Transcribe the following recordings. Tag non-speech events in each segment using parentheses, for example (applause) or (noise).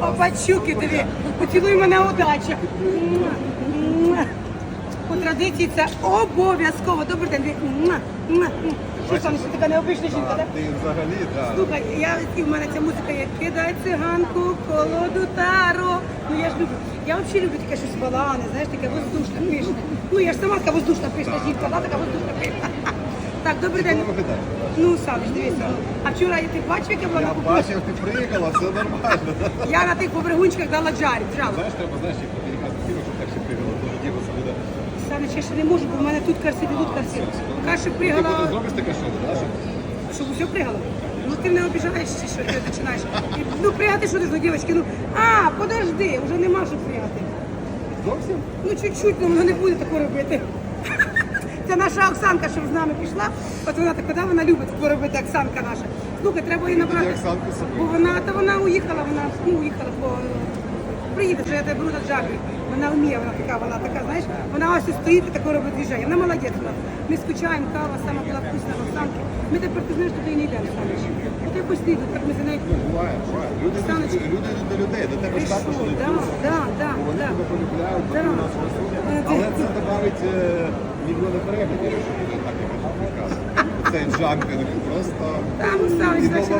Опачуки тобі. Поцілуй мене удача. По традиції це обов'язково. Добрий день. Що там, що така необична жінка, так? Ти взагалі, так. Слухай, я і в мене ця музика є кидай циганку, колоду таро. Ну я ж люблю. Я взагалі люблю таке щось балане, знаєш, таке воздушне, пишне. Ну я ж сама така воздушна пишна жінка, да, така воздушна пишна. Так, добрий день. Ну, Савич, дивися. А вчора я ти бачив, яка була Я бачив, ти приїхала, все нормально. Я на тих побригунчиках дала джарі. Знаєш, треба, знаєш, як американську фірму, щоб так ще приїхала, дуже діло буде. Саныч, я ще не можу, бо в мене тут красиво, тут Ти потім пригала, зробиш таке шоу, да? щоб усе пригало. Ну ти мене обіжаєш чи що, ти починаєш. Ну пригати що ти зо дівчатки? Ну, а, подожди, вже нема що пригати. Зовсім? Ну чуть-чуть, ну воно не буде такого робити. Це наша Оксанка, що з нами пішла. От вона так, коли вона любить робити, Оксанка наша. Слухай, треба її набрати. Бо вона, та вона уїхала, вона ну, уїхала по приїде, що я тебе беру на джаглі. Вона вміє, вона така, вона така, знаєш, вона ось стоїть і таке робить движення. Вона молодець. Вона. Ми скучаємо, кава сама була вкусна в Оксанки. Ми тепер ти знаєш, туди і не йдемо самі. От якось не йдуть, так ми за нею. Буває, буває. Люди, Оксаночка. люди, до людей, до тебе да, йдуть. да, да, Вони да. тебе полюбляють, бо ти у нас присутня. Е, Але ти- це додавить е, мільйони переглядів, так. Цей джампінг просто Там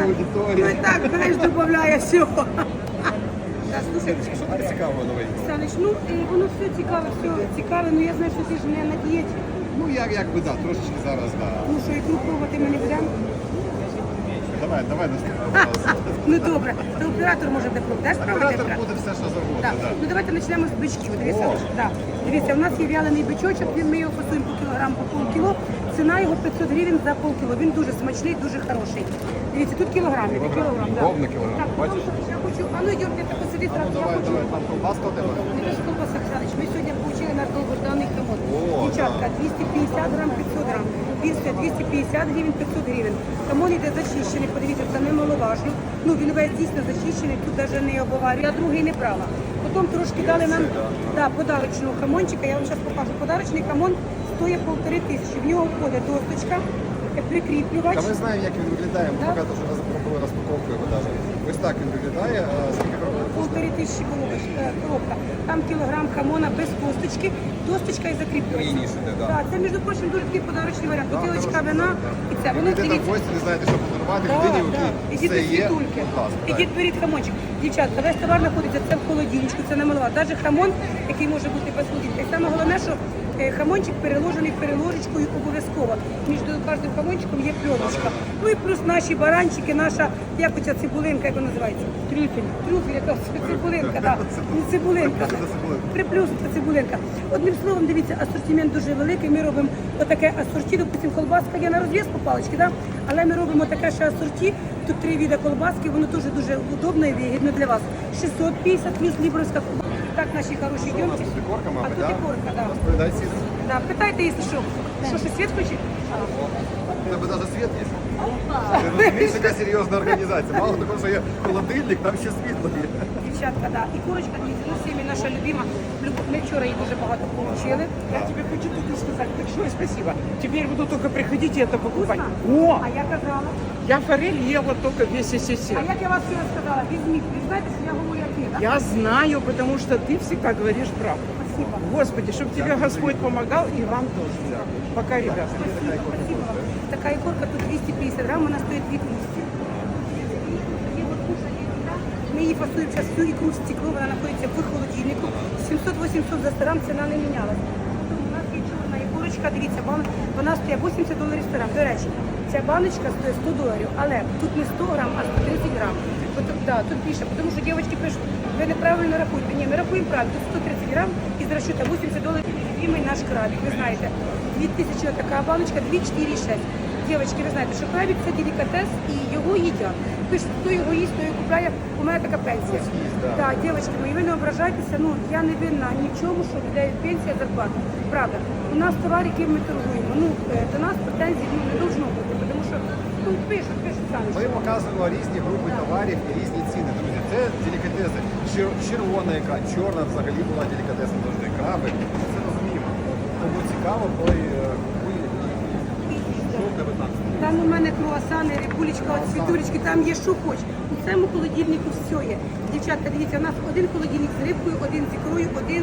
аудиторія. Ну і так, знаєш, додає всього. Так, слухай, Що тобі цікаво новий? Саныч, ну воно все цікаве, все цікаве, ну я знаю, що ти ж не на дієті. Ну як, як би, да, трошечки зараз, да. Ну що, ікру пробувати ми не будемо? Давай, давай наступного. Ну добре, то оператор може де Теж Оператор буде все, що завгодно, Так. Ну давайте почнемо з бичків. Дивіться, О. да. Дивіться, у нас є вялений бичочок, він- ми його фасуємо по кілограм, по полкіло. Ціна його 500 гривень за полкіло. Він дуже смачний, дуже хороший. Дивіться, тут кілограм. іде, Кілограм. кілограм да. Ровно кілограм. Так, Бачиш? Я хочу, а ну йдемте, так посиди, Ну я давай, хочу. давай, там колбаска у тебе. Колбаса, Оксаныч. Ми сьогодні отримали наш довгожданий хамон. О, Дівчатка, 250 грам, 500 грам. Він стоїть 250 гривень, 500 гривень. Хамон йде зачищений, подивіться, це немаловажно. Ну, він весь дійсно зачищений, тут навіть не обоварю. Я другий не брала. Потім трошки дали нам да, подарочного хамончика. Я вам зараз покажу. Подарочний хамон стоїть полтори тисячі. В нього входить досточка, прикріплювач. Та ми знаємо, як він виглядає. Ми Да? багато вже робили розпаковку його навіть. Ось так він виглядає. А Скільки коштує? Полтори тисячі коробоч- е, коробка. Там кілограм хамона без косточки, досточка і закріплюється. Да. Так, це, між прочим, дуже такий подарочний варіант. Бутилочка вина і це. Ви Воно йдете в дивіться. гості, не знаєте, що подарувати Да, людині, у якій Ідіть все є. світульки. Будь ласка, так. Ідіть беріть хамончик. Дівчатка, весь товар знаходиться це в холодильничку, це не малова. Навіть хамон, який може бути без холодильника. І саме головне, що хамончик переложений переложечкою обов'язково. Між кожним хамончиком є пленочка. Ну і плюс наші баранчики, наша, як оця цибулинка, як вона називається? Трюфель. Трюфель, яка цибулинка, (laughs) так. Ну, цибулинка. Приплюснута цибулинка. Цибулинка. Одним словом, дивіться, асортимент дуже великий. Ми робимо отаке асорті, допустим, колбаска є на розв'яз по палички, да? але ми робимо таке ще асорті. Тут три види колбаски, воно дуже дуже удобно і вигідно для вас. 650 плюс лібровська колбаска. Так, наші хороші дівчатки. тут ікорка, А мабуть, тут да? ікорка, так. Розповідай ціни. Да. Питайте, якщо що. Що, що світ включить? У тебе навіть світ є. Ти розумієш, яка серйозна організація. Мало того, що є холодильник, там ще світло є. Дівчатка, да. І курочка, дивіться, ну всіми наша любима. Любов. Ми вчора її дуже багато получили. Я тебе хочу только сказать большое спасибо. Теперь буду только приходить и это покупать. Вкусно? О, А я казала. я форель ела только весь А СССР. як я вас вчора сказала, візьміть. Ви знаєте, що я говорю як ви, так? Я знаю, потому что ты всегда говоришь правду. Спасибо. Господи, чтобы тебе Господь помогал и вам тоже. Пока, ребята. Спасибо, спасибо вам. Така ікорка тут 250 грам, вона стоїть 200. І Її фасуємо зараз всю ікру в вона знаходиться в холодильнику. 700-800 за 100 грам, ціна не мінялась. Потім у нас є чорна ікорочка, дивіться, вона стоїть 80 доларів 100 грам. До речі, ця баночка стоїть 100 доларів, але тут не 100 грам, а 130 грам. От, да, тут більше, тому що дівчатки пишуть, ви неправильно рахуєте. Ні, ми рахуємо правильно, тут 130 грам і з расчета 80 доларів любимий наш крабик, ви знаєте. 2000 така баночка, 2, 4, 6. Дівчатки, ви знаєте, що крабик це делікатес і його їдять. Пишуть, хто його їсть, його купляє, у мене така пенсія. да. Так, дівчатки мої, ви не ображайтеся, ну я не винна ні в чому, що людей пенсія зарплата. Правда, у нас товар, яким ми торгуємо. Ну, е, до нас претензій ну, не должно бути, тому що ну, пишуть, пишуть самі. Ми показуємо різні групи товарів і різні ціни, друзі. Це делікатеси. Чер- Червона ікра, чорна взагалі була делікатесна завжди. Краби. Це розуміємо. Кому цікаво, той е, купує. І- і- Що 15. Там у мене круасани, рибулечка, от світулечки, там є що хоч. У цьому холодильнику все є. Дівчатка, дивіться, у нас один холодильник з рибкою, один з ікрою, один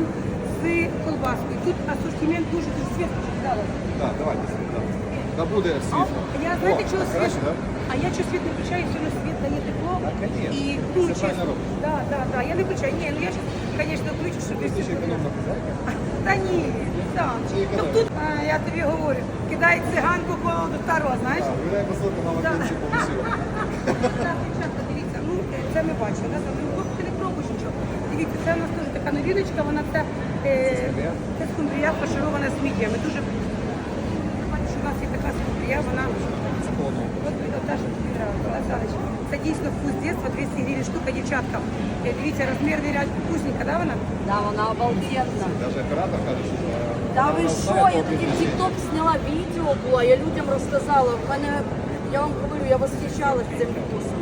з колбаскою. Тут асортимент дуже дуже світло дали. Так, давайте світ. да. Та буде світло. Я знаєте, чого світ? краще, да? А я чого світ не включаю, все одно світ дає тепло. А, конечно. І робиш. Да, да, да. Я не включаю. Ні, ну я зараз, звісно, включу, щоб Ти хазяйка? Та ні, так. Ну тут, а, я тобі говорю, кидай циганку колоду старого, знаєш? Так, на дівчатка, дивіться, ну е, це ми бачимо. да, ну, ти не пробуєш нічого. Дивіться, це у нас теж така новіночка, вона це, е, це скумбрія фарширована з мідіями. Дуже бачиш, що у нас є така скумбрія, вона Це полно. от, от та, що тобі нравиться, Олександрович. Це дійсно вкус дитинства, 200 гривень штука, дівчатка. Е, Дивіться, розмірний ряд вкусненька, да, вона? Да, вона обалденна. Навіть оператор каже, що е, Да ви вона що? знає, Я поки тоді в не TikTok зняла відео було, я людям розказала. В мене, я вам говорю, я восхищалась цим вкусом.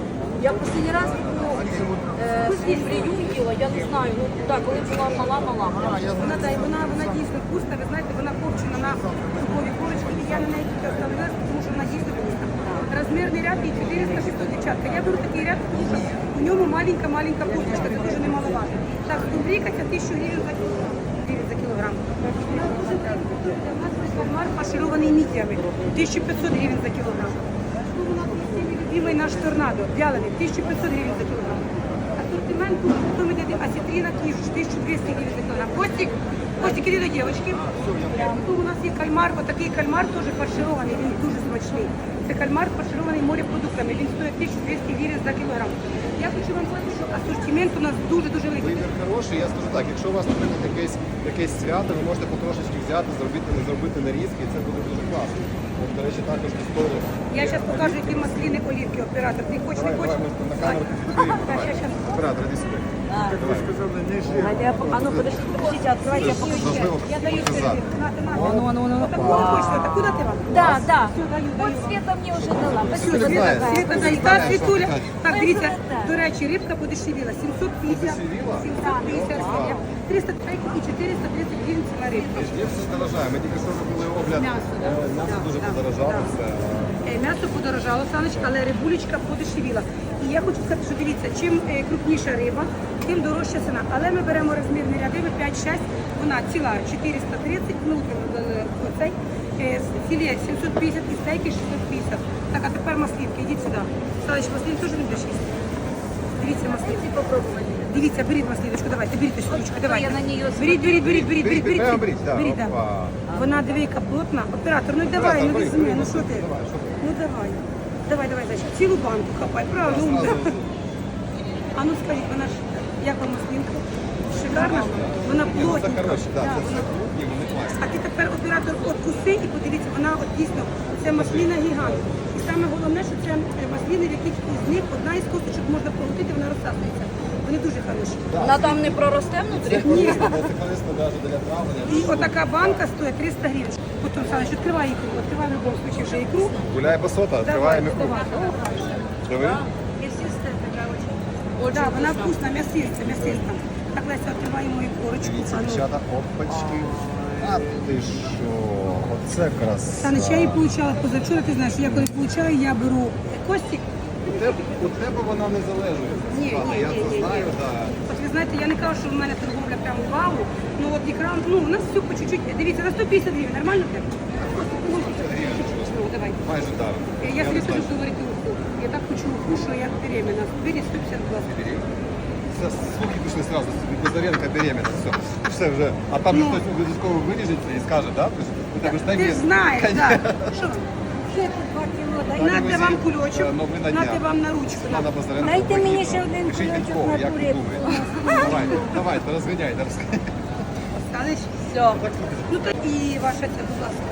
Я последний раз таку е, скумбрію їла, я не знаю, ну так, коли була мала-мала. Вона, да, і вона, вона дійсно вкусна, ви знаєте, вона копчена на Розмірний ряд і 400-600 дівчатка. Я беру такий ряд, тому що у ньому маленька-маленька курточка, це дуже немаловажно. Так, це 1000 гривень за. Гривень за є кальмар фарширований мідіями, 1500 гривень за є всіми наш торнадо, вялений, 1500 гривень за кілограм. Ассортимент тут, потом идет осетрина, кишиш, 1200 гривен за килограмм. Костик, Костик, иди до девочки. Тут у нас є кальмар, отакий кальмар теж фарширований, він дуже смачний. Це кальмар фарширований морепродуктами, він стоїть 1200 гривень за кілограм. Я хочу вам сказати, що асортимент у нас дуже-дуже великий. Вибір хороший, я скажу так, якщо у вас, наприклад, якесь, якесь свято, ви можете потрошечки взяти, зробити, не зробити нарізки, і це буде дуже класно. От, до речі, також історія. Я зараз покажу, які маслини олівки оператор. Ти хочеш, не Давай, хочеш? давай, ми на камеру. Давай. Оператор, іди сюди. Давай. А, ну подождите, подождите, откройте, я покажу. Я даю. На, вам? Да, да. Все, даю, Вот. Света мне уже дала. Спасибо. Так, дивіться, до речі, рибка подешевіла. 750, Подешевіла? 750 гривень. 330 і 430 гривень ціна рибка. Ні, все. Ми тільки що робили огляд. М'ясо, да? М'ясо дуже подорожало. Е, М'ясо подорожало, Саночка, але рибулечка подешевіла. Я хочу сказати, що дивіться, чим е, крупніша риба, тим дорожча ціна. Але ми беремо розмірні ряди 5-6, вона ціла 430, ну е, оцей, е, філе 750 і стейки 650. Так, а тепер маслинки, йдіть сюди. Саныч, маслин теж любиш їсти? Дивіться маслинки. Дивіться, беріть маслиночку, давайте, беріть ось ручку, давайте. я на неї Беріть, беріть, беріть, беріть, беріть, беріть. Беріть, да. Беріть, да. Опа. Вона яка плотна. Оператор, ну давай, ну візьми, ну що ти? Ну давай. Давай, давай, зайчик. Цілу банку хапай, правильно? умна. А ну скажіть, вона ж, як вам маслинка? Шикарна? Вона Ні, ну плотненька. Да, вона а ти тепер оператор откуси і подивіться, вона от дійсно, це маслина гігант. І саме головне, що це е, маслини, в яких з них одна із косточок можна проглотити, вона розсаджується. Вони дуже хороші. Вона там не проросте внутрі? бо це корисно навіть для травлення. І отака банка стоїть 300 гривень. Потім, Саныч, відкривай ікру, відкривай в будь-якому випадку вже ікру. Гуляє басота, відкриваємо ікру. давай. Мясистая такая очень. Да, вона вкусно. вкусна, мясиста, мясиста. Так, Леся, відкриваємо і корочку. Дівчата, опачки. А ти що? Оце краса. Саныч, я її получала позавчора, ти знаєш, я коли получаю, я беру костик. У тебе, у тебе вона не залежить. Ні, ні, я ні, це ні, знаю, ні. так. От ви знаєте, я не кажу, що в мене торговля прям вау, ну от екран, ну у нас все по чуть-чуть. Дивіться, на 150 гривень, нормально тебе? Ну, давай. Майже. Е, Я собі хочу знаю, говорити уху. Я так хочу уху, що я беременна. Бери 150 будь ласка. Це слухи пішли одразу, Бездаренка беременна, все. Все вже. А там же Ну. хтось обов'язково виріжеться і скаже, да? Ти ж- У тебе ж Ти навіс. ж знаєш, так. Що? Кіло. дай. Нате Лузі, вам кульочок, е, новина дня. вам на ручку. Світлана Базаренко Дайте мені ще один Пишіть кульочок кого, на як ви думаєте. Давайте, давайте, розганяйте, розганяйте. Все. Ну то і ваша ця, будь ласка.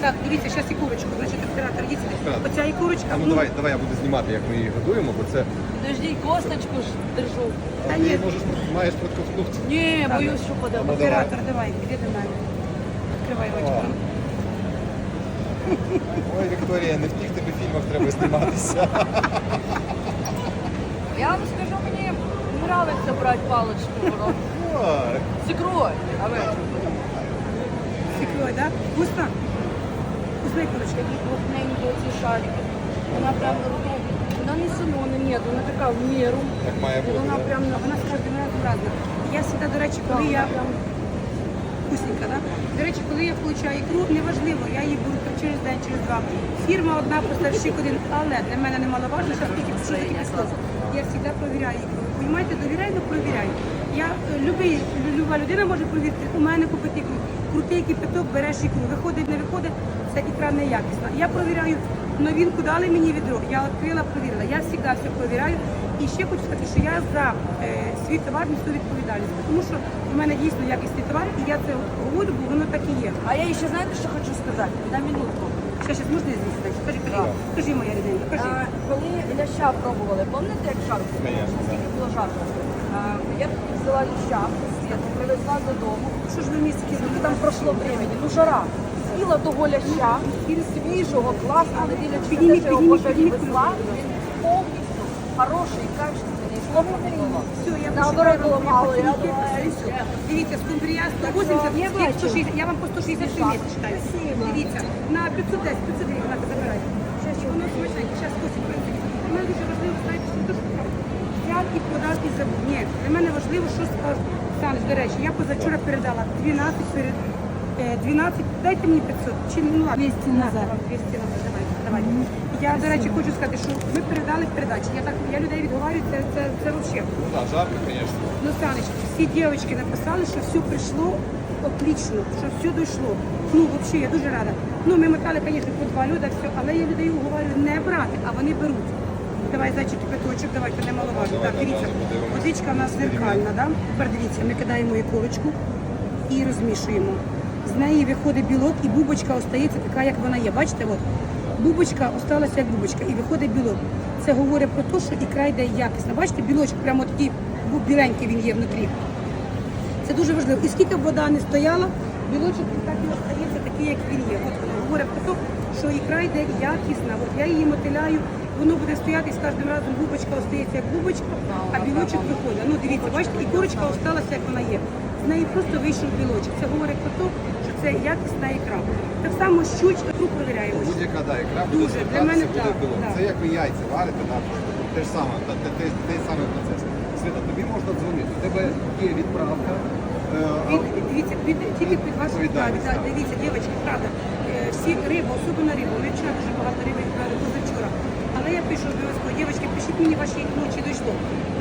Так, дивіться, зараз і курочку, значить, оператор їсти. Оця і курочка. А ну давай, давай я буду знімати, як ми її годуємо, бо це Подожди, косточку ж держу. Та ти ні. можеш маєш проковтнути. Ні, боюсь, що подам. Ну. Оператор, давай, іди до мене. Відкривай ручку. Ой, Вікторія, не в тих тебе фільмах треба зніматися. Я вам скажу, мені нравиться брати паличку. воно. Ой. З ікрою. А ви? Світлой, да? Вкусно? Знай, короче, Такі плотненькі оці шарики. Вона прям, ну, вона не солона, ні, вона така в міру. Як має бути, Вона да? прям, вона з кожним разом разна. Я завжди, до речі, коли я вкусненька, да? До речі, коли я включаю ікру, неважливо, я її беру через день, через два. Фірма одна, поставщик один, але для мене немаловажно, що скільки всі такі пішло. Я завжди провіряю ікру. Понімаєте, довіряю, але провіряю. Я, е, любий, люба людина може провірити, у мене купити ікру. Крутий кипяток, береш ікру. Виходить, не виходить, це ікра неякісна. Я провіряю новинку, дали мені відро. Я відкрила, провірила. Я завжди все провіряю. І ще хочу сказати, що я за е, свій товар несу відповідальність, тому що в мене дійсно якісний товар, і я це говорю, бо воно так і є. А я ще знаєте, що хочу сказати? На минутку. Ще щось можна звісно? Кажи, кажи, кажи, моя рідненька, кажи. А, коли ляща пробували, пам'ятаєте, як жарко? Конечно. Скільки було жарко? А, я тоді взяла ляща, світу, привезла додому. Що ж ви місяці Скільки там пройшло времени? Ну жара. З'їла того ляща, свіжого, класного, не дивлячись на те, що його пожарі везла, він повністю хороший, качественний. Все, я Наоборот мало, Дивіться, скумбрія 180, я 160, я вам по 160 місяць читаю. Дивіться, на 510, 509 вона забирайте. Воно смачненьке, зараз косить принципі. Для мене дуже важливо, знаєте, що дуже взяв і подав і забув. Ні, для мене важливо, що скажуть. Саныч, до речі, я позавчора передала 12 перед е, 12, дайте мені 500, чи ну ладно. 200 назад. 200 назад, давайте, давайте. Я, до речі, хочу сказати, що ми передали передачі. Я так, я людей відговарюю, це, це, це взагалі. Ну так, жарко, звісно. Ну, Саныч, всі дівчатки написали, що все прийшло отлично, що все дійшло. Ну, взагалі, я дуже рада. Ну, ми мотали, звісно, по два люда, все, але я людей уговорюю не брати, а вони беруть. Давай, зайчик, кипяточок, давайте, немаловажно. Так, дивіться, водичка у нас зеркальна, да? Тепер дивіться, ми кидаємо ікорочку і розмішуємо. З неї виходить білок і бубочка остається така, як вона є. Бачите, от бубочка осталася як бубочка і виходить білок. Це говорить про те, що ікра йде якісна. Бачите, білочок прямо такий біленький він є внутрі. Це дуже важливо. І скільки б вода не стояла, білочок так і остається такий, як він є. От говорить про те, що ікра йде якісна. От я її мотиляю, воно буде стояти з кожним разом бубочка остається як бубочка, а білочок виходить. Ну дивіться, бачите, і курочка осталася, як вона є. З неї просто вийшов білочок. Це говорить про те, це якісна ікра. Так само щучка, ікру провіряємо. Будь-яка да, ікра буде Дуже. Для мене буде так, білок. так. Це як ви яйця варите, да? те ж саме, та- те- те- той самий процес. Свята, тобі можна дзвонити. У тебе є відправка. е, а- Від, дивіться, від, тільки під вашу Відповідальність, так. Дивіться, дівчатки, правда, е, всі риба, особливо риба. Ми вчора дуже багато риби відправили позавчора. Але я пишу обов'язково, дівчатки, пишіть мені ваші ну, чи дійшло.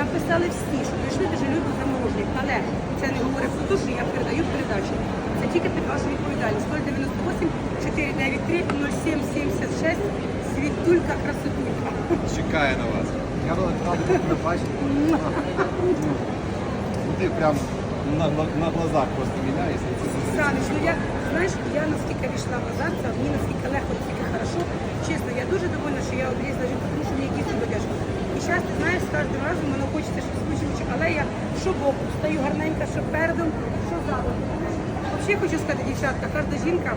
Написали всі, що дійшли дуже любить заморожені. Але це не говорить про те, що я передаю передачу. Це тільки під вашу відповідальність. 098 493 0776 Світулька красотулька. чекає на вас. Я радий тебе бачити. Ну, Ти прям на, на, на глазах просто міняєшся. Саныч, ну я, знаєш, я наскільки війшла в азарт, це мені наскільки легко, наскільки хорошо. Чесно, я дуже довольна, що я облізла жінка, тому що мені дійсно додяжко. І зараз, ти знаєш, з кожним разом воно хочеться щось куче але я що боку, стою гарненько, що передом, що задом. Взагалі хочу сказати, дівчатка, кожна жінка,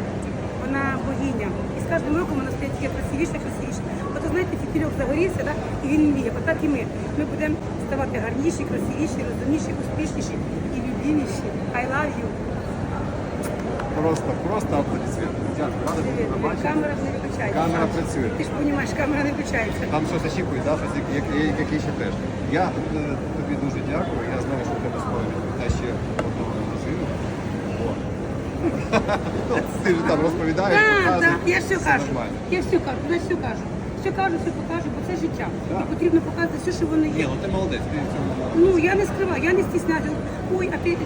вона богиня. І з кожним роком вона стає тільки красивіше, красивіше. От ви знаєте, фітільок загорівся, да? і він мріє. Отак і ми. Ми будемо ставати гарніші, красивіші, розумніші, успішніші і любіміші. I love you. Просто, просто аплодисменти. Дякую, буду тебе бачити. Камера не виключається. Камера працює. Ти ж розумієш, камера не включається. Там щось очікує, да? щось як, як, як, який ще теж. Я е, тобі дуже дякую. Я знаю, що в тебе скоро відбуде ще одного магазину. От. Ну, (laughs) Ти ж там розповідаєш, Так, так, я все кажу. Я все кажу, я все кажу. Все кажу, все покажу, бо це життя. Так. І потрібно показувати все, що воно Ні, ну ти молодець, ти в цьому молодець. Ну, я не скриваю, я не стісняюся. Ой, а ти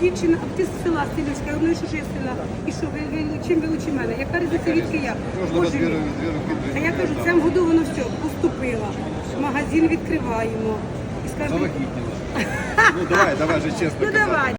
дівчина, а ти з села Стилівська. Ну і що ж я з села? І що, ви, ви, чим ви лучше мене? Яка різниця відки я? Можливо, Боже мій. дві А я кажу, в цьому году воно все, поступила. Магазин відкриваємо. І скажемо, Завагітніла. Ну давай, давай вже чесно. ну казати. давай.